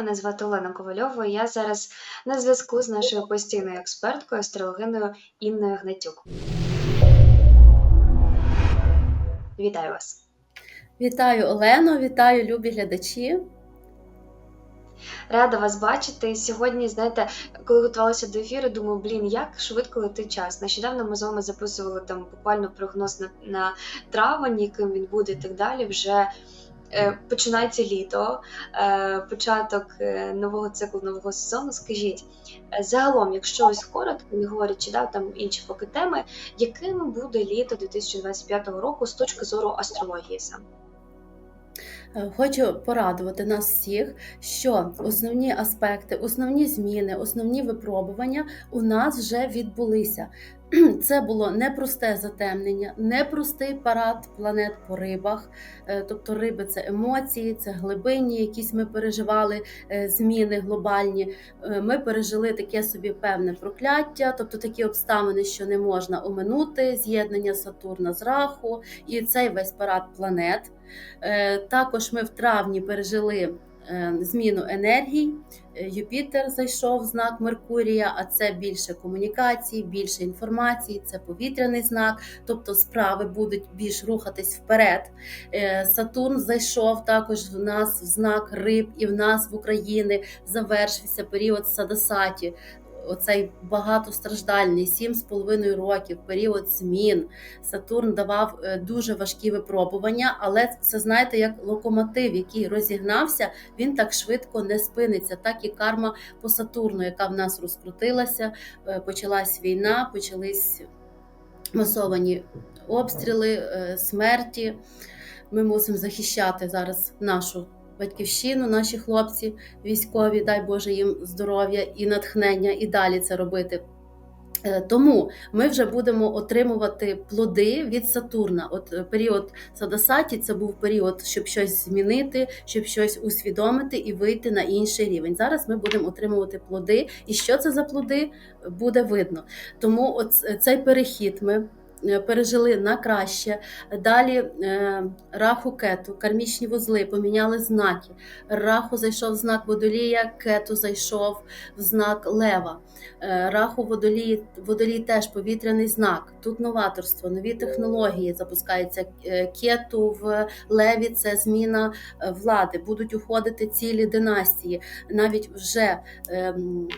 Мене звати Олена Ковальова. і Я зараз на зв'язку з нашою постійною експерткою астрологиною Інною Гнатюк. Вітаю вас! Вітаю Олено, вітаю любі глядачі. Рада вас бачити. Сьогодні, знаєте, коли готувалася до ефіру, думаю, блін, як швидко летить час. Нещодавно ми з вами записували там буквально прогноз на, на травень, яким він буде і так далі. Вже починається літо, е, початок е, нового циклу, нового сезону. Скажіть, е, загалом, якщо ось коротко, не говорячи, да, там інші поки теми, яким буде літо 2025 року з точки зору астрології саме? Е, Хочу порадувати нас всіх, що основні аспекти, основні зміни, основні випробування у нас вже відбулися. Це було непросте затемнення, непростий парад планет по рибах. Е, Тобто риби це емоції, це глибинні, якісь ми переживали е, зміни глобальні. Е, Ми пережили таке собі певне прокляття, тобто такі обставини, що не можна оминути, з'єднання Сатурна з Раху і цей весь парад планет. Також ми в травні пережили зміну енергій. Е, Юпітер зайшов в знак Меркурія, а це більше комунікацій, більше інформації, це повітряний знак, тобто справи будуть більш рухатись вперед. Е, Сатурн зайшов також в нас в знак риб, і в нас в Україні завершився період Садасаті. Оцей багатостраждальний 7,5 років, період змін. Сатурн давав е, дуже важкі випробування, але це знаєте, як локомотив, який розігнався, він так швидко не спиниться. Так і карма по Сатурну, яка в нас розкрутилася, е, почалась війна, почались масовані обстріли, е, смерті. Ми мусимо захищати зараз нашу батьківщину, наші хлопці військові, дай Боже їм здоров'я і натхнення, і далі це робити. Е, Тому ми вже будемо отримувати плоди від Сатурна. От е, період Садасаті це був період, щоб щось змінити, щоб щось усвідомити і вийти на інший рівень. Зараз ми будемо отримувати плоди, і що це за плоди буде видно. Тому от е, цей перехід ми пережили на краще. Далі е, раху кету, кармічні вузли поміняли знаки. Раху зайшов в знак водолія, кету зайшов в знак лева. Е, Раху водолій, водолій теж повітряний знак. Тут новаторство, нові технології запускається. Е, Кету в леві це зміна е, влади. Будуть уходити цілі династії. Навіть вже ем,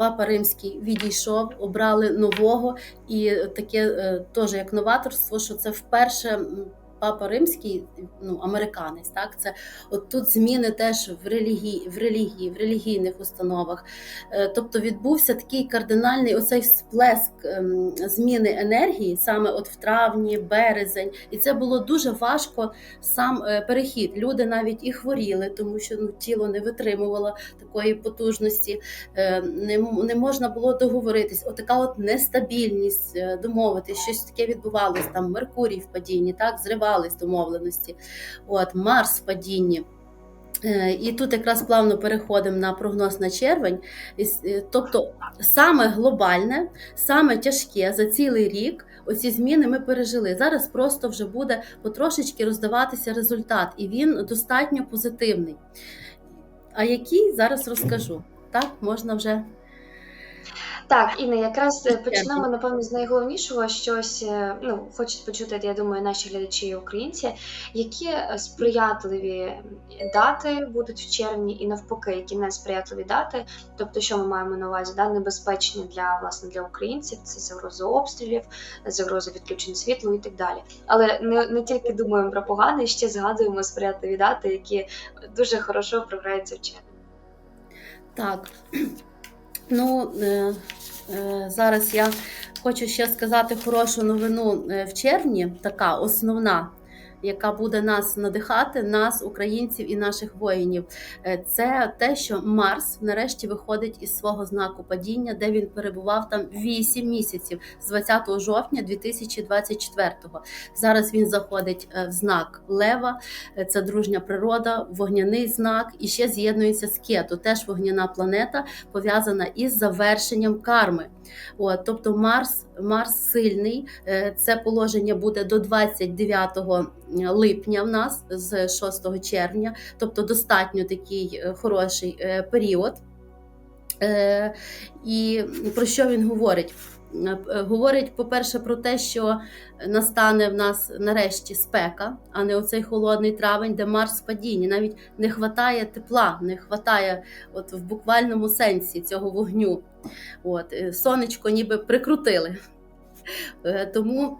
Папа Римський відійшов, обрали нового, і таке е, теж як новаторство, що це вперше. Папа Римський, ну американець, так це от тут зміни теж в релігії, в релігії, в релігійних установах. Е, Тобто відбувся такий кардинальний оцей сплеск ем, зміни енергії саме от в травні, березень, і це було дуже важко сам е, перехід. Люди навіть і хворіли, тому що ну, тіло не витримувало такої потужності, Е, не, не можна було договоритись. Отака от нестабільність, домовитись, щось таке відбувалось. Там Меркурій в падінні, так зривались домовленості. От Марс в падінні. Е, І тут якраз плавно переходимо на прогноз на червень. Е, Тобто, саме глобальне, саме тяжке за цілий рік. Оці зміни ми пережили. Зараз просто вже буде потрошечки роздаватися результат, і він достатньо позитивний. А який зараз розкажу. Так, можна вже Так, Інна, якраз е, почнемо напевно з найголовнішого, щось е, ну хочуть почути, я думаю, наші глядачі і українці, які е, сприятливі дати будуть в червні, і навпаки, які не сприятливі дати. Тобто, що ми маємо на увазі, да, небезпечні для власне для українців, це загроза обстрілів, загроза відключень світла і так далі. Але не, не тільки думаємо про погане, ще згадуємо сприятливі дати, які дуже хорошо програються в червні. Так. Ну, е, е, зараз я хочу ще сказати хорошу новину е, в червні, така основна, яка буде нас надихати, нас, українців і наших воїнів. Е, Це те, що Марс нарешті виходить із свого знаку падіння, де він перебував там 8 місяців з 20 жовтня 2024-го. Зараз він заходить е, в знак Лева, Е, це дружня природа, вогняний знак, і ще з'єднується з Кету, теж вогняна планета, пов'язана із завершенням карми. От, тобто Марс Марс сильний. Е, Це положення буде до 29 липня в нас з 6 червня, тобто достатньо такий е, хороший е, період. Е, І про що він говорить? Е, е, Говорить, по-перше, про те, що настане в нас нарешті спека, а не оцей холодний травень, де Марс в падінні. Навіть не вистачає тепла, не вистачає от в буквальному сенсі цього вогню. От, е, сонечко ніби прикрутили. Тому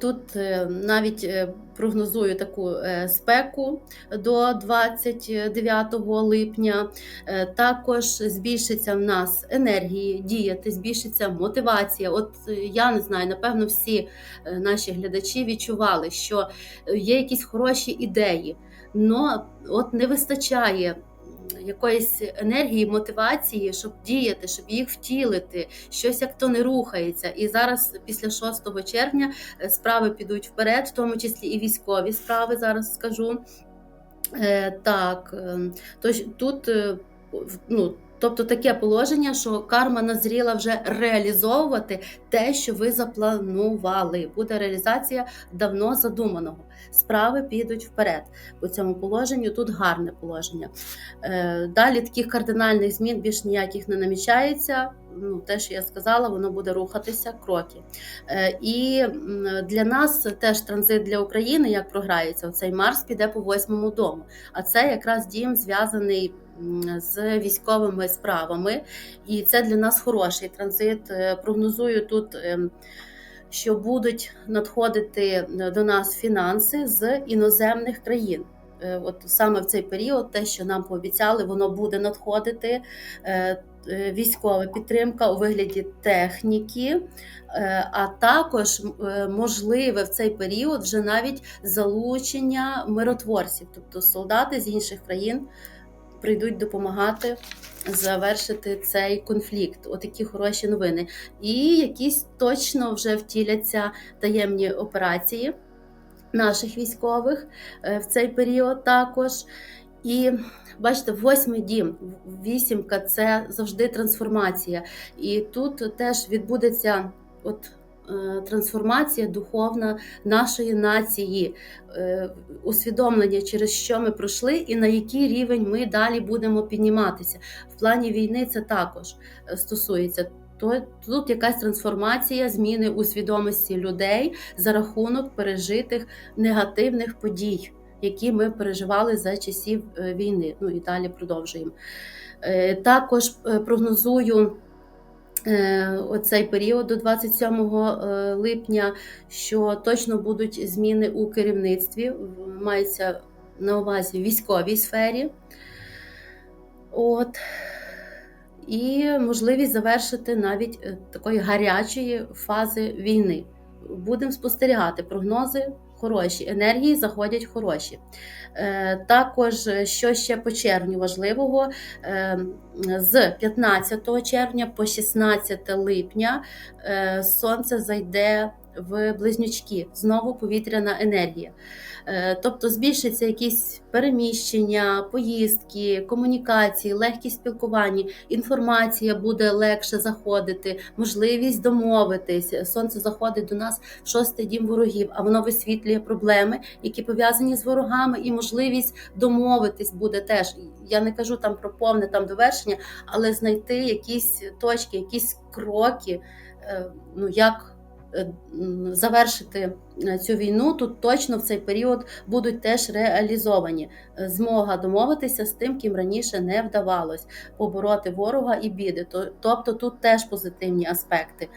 тут е, навіть е, прогнозую таку е, спеку до 29 липня. Е, Також збільшиться в нас енергії діяти, збільшиться мотивація. От е, я не знаю, напевно, всі е, наші глядачі відчували, що е, є якісь хороші ідеї, але от не вистачає якоїсь енергії, мотивації, щоб діяти, щоб їх втілити, щось як то не рухається. І зараз, після 6 червня, е, справи підуть вперед, в тому числі і військові справи, зараз скажу. Е, Так, то тож тут е, ну, тобто таке положення, що карма назріла вже реалізовувати те, що ви запланували. Буде реалізація давно задуманого. Справи підуть вперед. По цьому положенню тут гарне положення. Е, Далі таких кардинальних змін більш ніяких не намічається. Ну, те, що я сказала, воно буде рухатися кроки. Е, І для нас теж транзит для України, як програється, цей Марс піде по восьмому дому. А це якраз дім зв'язаний з військовими справами, і це для нас хороший транзит. Е, Прогнозую тут. ем, Що будуть надходити е, до нас фінанси з іноземних країн. Е, От саме в цей період, те, що нам пообіцяли, воно буде надходити. Військова підтримка у вигляді техніки, а також можливе в цей період вже навіть залучення миротворців, тобто солдати з інших країн прийдуть допомагати завершити цей конфлікт. Отакі хороші новини. І якісь точно вже втіляться таємні операції наших військових е, в цей період також. І бачите, восьмий дім, вісімка це завжди трансформація. І тут теж відбудеться от. Е, Трансформація духовна нашої нації, е, усвідомлення, через що ми пройшли, і на який рівень ми далі будемо підніматися. В плані війни це також е, стосується. То тут якась трансформація, зміни у свідомості людей за рахунок пережитих негативних подій, які ми переживали за часів війни. Ну і далі продовжуємо. Також прогнозую. Е, Оцей період до 27 е, липня, що точно будуть зміни у керівництві, мається на увазі в військовій сфері. От. І можливість завершити навіть е, такої гарячої фази війни. Будемо спостерігати прогнози хороші, енергії заходять хороші. Е, Також, е, що ще по червню важливого, е, з 15 червня по 16 липня сонце зайде в близнючки, знову повітряна енергія. Е, Тобто збільшиться якісь переміщення, поїздки, комунікації, легкість спілкування, інформація буде легше заходити, можливість домовитись. Сонце заходить до нас в шостий дім ворогів, а воно висвітлює проблеми, які пов'язані з ворогами, і можливість домовитись буде теж. Я не кажу там про повне там довершення, але знайти якісь точки, якісь кроки, е, ну як. Е, Завершити е, цю війну тут точно в цей період будуть теж реалізовані. Е, Змога домовитися з тим, ким раніше не вдавалось, побороти ворога і біди. Тобто тут теж позитивні аспекти.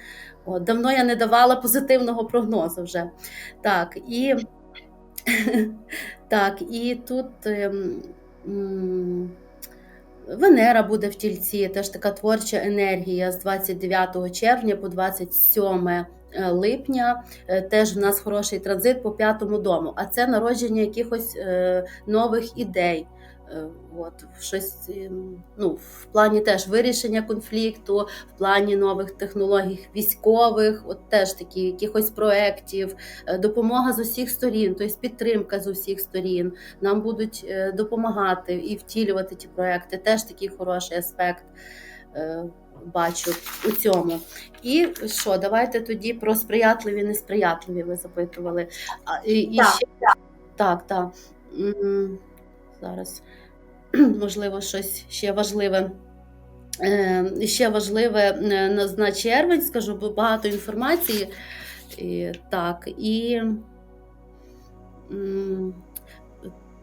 От, давно я не давала позитивного прогнозу вже. Так, і, так, і тут. ем, Венера буде в тільці, теж така творча енергія з 29 червня по 27 е, липня. Е, Теж в нас хороший транзит по п'ятому дому. А це народження якихось е, нових ідей. Е, От, щось ем, ну, в плані теж вирішення конфлікту, в плані нових технологій військових, от теж такі якихось проєктів, е, допомога з усіх сторін, тобто підтримка з усіх сторін. Нам будуть е, допомагати і втілювати ті проекти. Теж такий хороший аспект. Бачу у цьому. І що, давайте тоді про сприятливі, несприятливі ви запитували. А, і, і Так, ще, так, так. М, Зараз, можливо, щось ще важливе. Е, Ще важливе е, на, на червень, скажу, бо багато інформації. І, так, і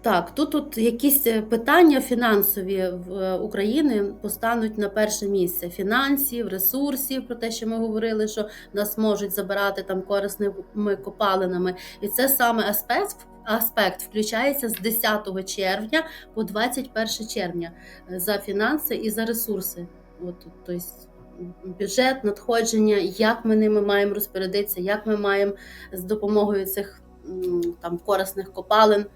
так, тут, тут якісь е, питання фінансові в е, України постануть на перше місце: фінансів, ресурсів, про те, що ми говорили, що нас можуть забирати там корисними копалинами. І це саме аспект, аспект включається з 10 червня по 21 червня е, за фінанси і за ресурси. От, тобто, бюджет, надходження, як ми ними маємо розпорядитися, як ми маємо з допомогою цих там корисних копалин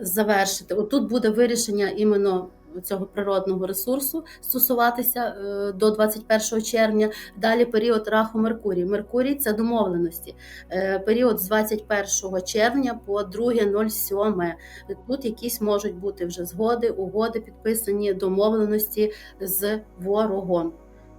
завершити. Отут буде вирішення іменно цього природного ресурсу стосуватися е, до 21 червня. Далі період раху Меркурій. Меркурій це домовленості. Е, Період з 21 червня по 2.07. Тут якісь можуть бути вже згоди, угоди, підписані домовленості з ворогом.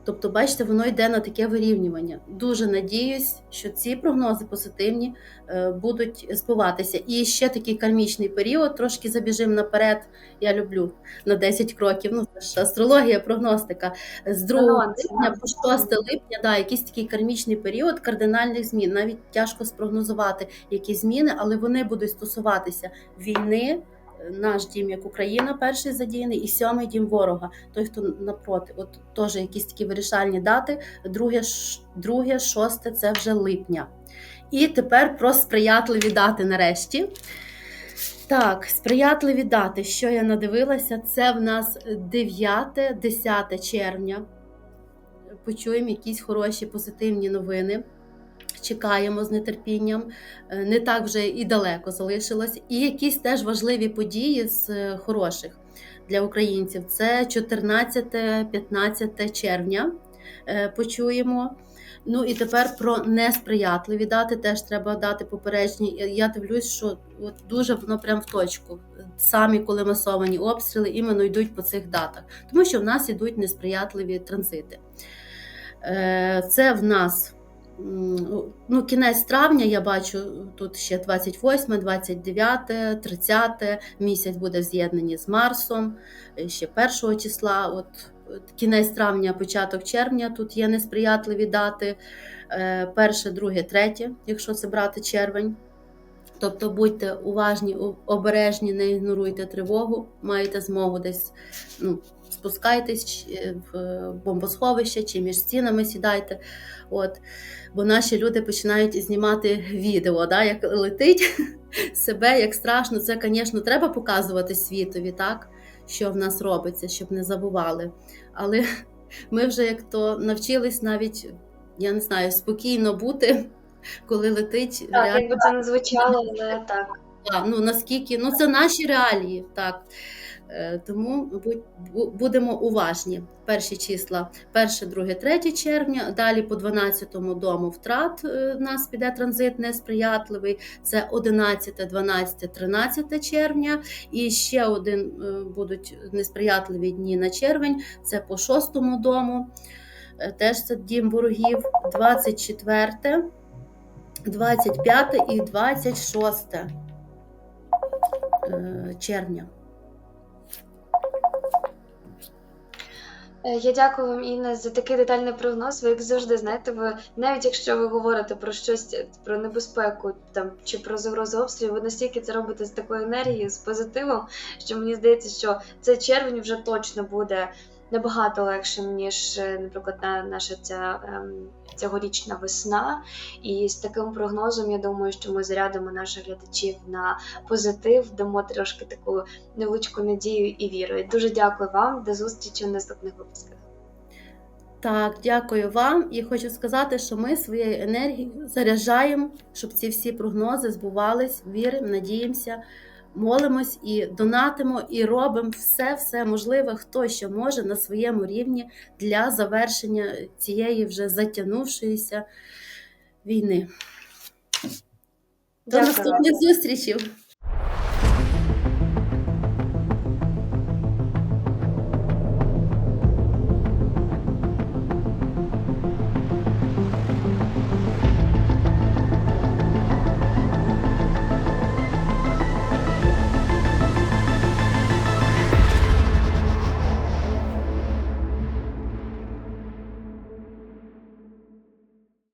Тобто, бачите, воно йде на таке вирівнювання. Дуже надіюсь, що ці прогнози позитивні е, будуть збуватися. І ще такий кармічний період, трошки забіжимо наперед. Я люблю на 10 кроків. Ну, це ж астрологія, прогностика. З 2 Анонс, липня по 6 липня, да, якийсь такий кармічний період кардинальних змін. Навіть тяжко спрогнозувати, які зміни, але вони будуть стосуватися війни. Наш дім як Україна, перший задіяний, і сьомий дім ворога. Той, хто напроти, от теж якісь такі вирішальні дати. Друге, друге, шосте це вже липня. І тепер про сприятливі дати нарешті. Так, сприятливі дати, що я надивилася, це в нас 9-10 червня. Почуємо якісь хороші позитивні новини. Чекаємо з нетерпінням, Е, не так вже і далеко залишилось. І якісь теж важливі події з е, хороших для українців. Це 14-15 червня. Е, Почуємо. Ну і тепер про несприятливі дати теж треба дати попередження. Я дивлюсь, що от дуже воно прям в точку. Самі, коли масовані обстріли, іменно йдуть по цих датах, тому що в нас йдуть несприятливі транзити. Це в нас ну, кінець травня, я бачу, тут ще 28, 29, 30 місяць буде з'єднані з Марсом, е, ще 1 числа. От кінець травня, початок червня, тут є несприятливі дати. Е, Перше, друге, третє, якщо це брати червень. Тобто будьте уважні, обережні, не ігноруйте тривогу, маєте змогу десь ну, спускайтесь в бомбосховище чи між стінами сідайте. От. Бо наші люди починають знімати відео, да, як летить себе, як страшно. Це, звісно, треба показувати світові, так, що в нас робиться, щоб не забували. Але ми вже як то навчились навіть, я не знаю, спокійно бути, коли летить Так, реально. якби це не звучало, але так. Ну наскільки ну це наші реалії, так. Е, Тому будемо уважні. Перші числа, 1, 2, 3 червня. Далі по 12 дому втрат е, в нас піде транзит несприятливий. Це 11, 12, 13 червня. І ще один е, будуть несприятливі дні на червень. Це по 6 дому. Теж це дім ворогів. 24, 25 і 26 е, червня. Е, Я дякую вам, Інна, за такий детальний прогноз. Ви як завжди знаєте, ви навіть якщо ви говорите про щось про небезпеку там чи про загрозу обстрілів, ви настільки це робите з такою енергією, з позитивом, що мені здається, що цей червень вже точно буде набагато легшим, ніж, е, наприклад, на наша ця ем, цьогорічна весна. І з таким прогнозом я думаю, що ми зарядимо наших глядачів на позитив, дамо трошки таку невеличку надію і віру. І дуже дякую вам. До зустрічі в наступних випусках. Так, дякую вам і хочу сказати, що ми своєю енергією заряджаємо, щоб ці всі прогнози збувались, віримо, надіємося, молимось і донатимо, і робимо все, все можливе, хто що може на своєму рівні для завершення цієї вже затягнувшоїся війни. До Дякую. наступних зустрічей!